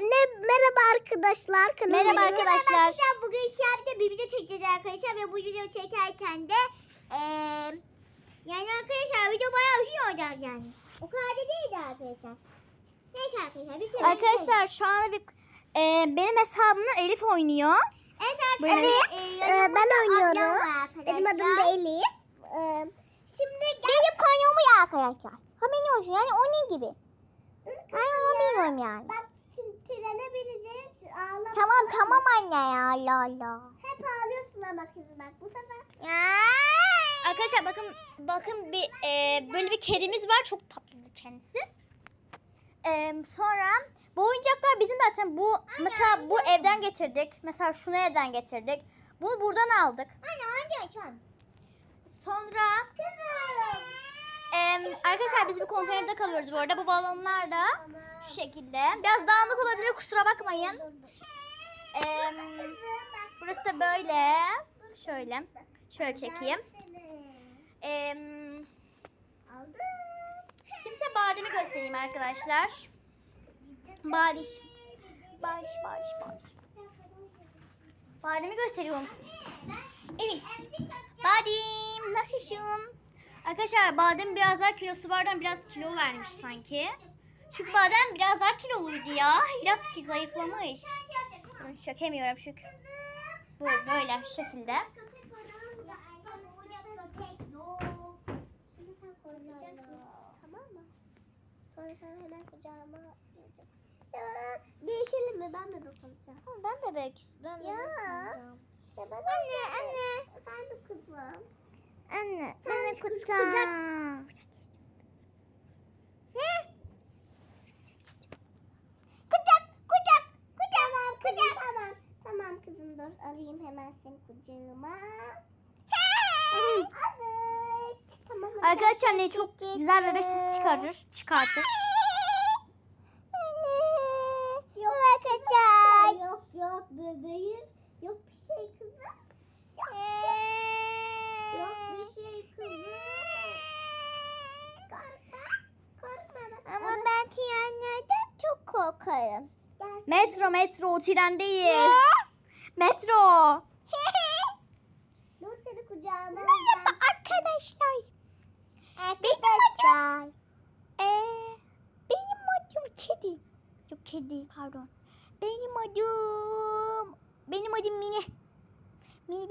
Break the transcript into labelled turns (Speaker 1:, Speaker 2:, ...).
Speaker 1: Ne, merhaba arkadaşlar. kanalıma
Speaker 2: Merhaba arkadaşlar.
Speaker 1: Arkadaşlar bugün şahane bir video çekeceğiz arkadaşlar ve bu video çekerken de eee yani arkadaşlar video bayağı uzun olacak yani. O kadar da değildi arkadaşlar. Neyse arkadaşlar bir kere
Speaker 2: Arkadaşlar şu anda bir e, benim hesabımda Elif oynuyor.
Speaker 1: Evet arkadaşlar.
Speaker 3: Evet, e, ben oynuyorum.
Speaker 1: Benim
Speaker 3: adım da Elif.
Speaker 1: Ee, şimdi benim konumu ya arkadaşlar. Haberin olsun yani onun gibi. Ben onu bilmiyorum yani.
Speaker 3: Bak trene bineceğiz. Ağlama.
Speaker 1: Tamam tamam anne ya Allah Allah.
Speaker 3: Hep ağlıyorsun ama kızım bak bu sefer.
Speaker 2: Arkadaşlar bakın bakın bir e, böyle bir kedimiz var. Çok tatlı kendisi. E, sonra bu oyuncaklar bizim zaten bu mesela bu evden getirdik. Mesela şunu evden getirdik. Bunu buradan aldık.
Speaker 1: Anne anne açalım.
Speaker 2: Sonra arkadaşlar biz bir konteynerde kalıyoruz bu arada. Bu balonlar da şu şekilde. Biraz dağınık olabilir kusura bakmayın. E, burası da böyle. Şöyle. Şöyle çekeyim. E,
Speaker 3: Aldım.
Speaker 2: Kimse bademi göstereyim arkadaşlar. Badiş. Badiş, badiş, badiş. Bademi gösteriyorum size. Evet. Badim, nasılsın? Arkadaşlar badem biraz daha kilosu vardan biraz kilo vermiş sanki. Çünkü badem biraz daha kiloluydu ya. Biraz ki zayıflamış. Bunu çekemiyorum çünkü. Bu böyle şu şekilde.
Speaker 3: Şimdi sen koruyacaksın. Tamam mı? Sonra sen hemen kucağıma alacaksın. Ya, değişelim mi? Ben mi bakacağım?
Speaker 2: Ben bebek. Ben
Speaker 3: Ya. Ya anne anne. Ben kızım.
Speaker 2: Anne, bana
Speaker 3: kucak-
Speaker 2: kucak.
Speaker 3: Kucak, kucak, kucak. Tamam, kucak. Tamam, tamam kızım dur. Alayım hemen seni kucağıma. Evet. Tamam. hadi.
Speaker 2: Arkadaşlar ne çok güzel bebek sesi çıkarır. Çıkartır.
Speaker 3: Yok arkadaşlar. Yok yok bebeğim. Yok bir şey kızım. Yok bir şey. Yok bir şey kızım. Korkma. Korkma.
Speaker 1: Ama ben trenlerden
Speaker 3: Gel.
Speaker 2: Metro metro o tren değil. Metro.
Speaker 3: Dur seni kucağıma
Speaker 2: Merhaba
Speaker 3: alacağım.
Speaker 2: arkadaşlar.
Speaker 3: Arkadaşlar.
Speaker 2: Ee, benim adım kedi. Yok kedi pardon. Benim adım benim adım Mini. Mini Mini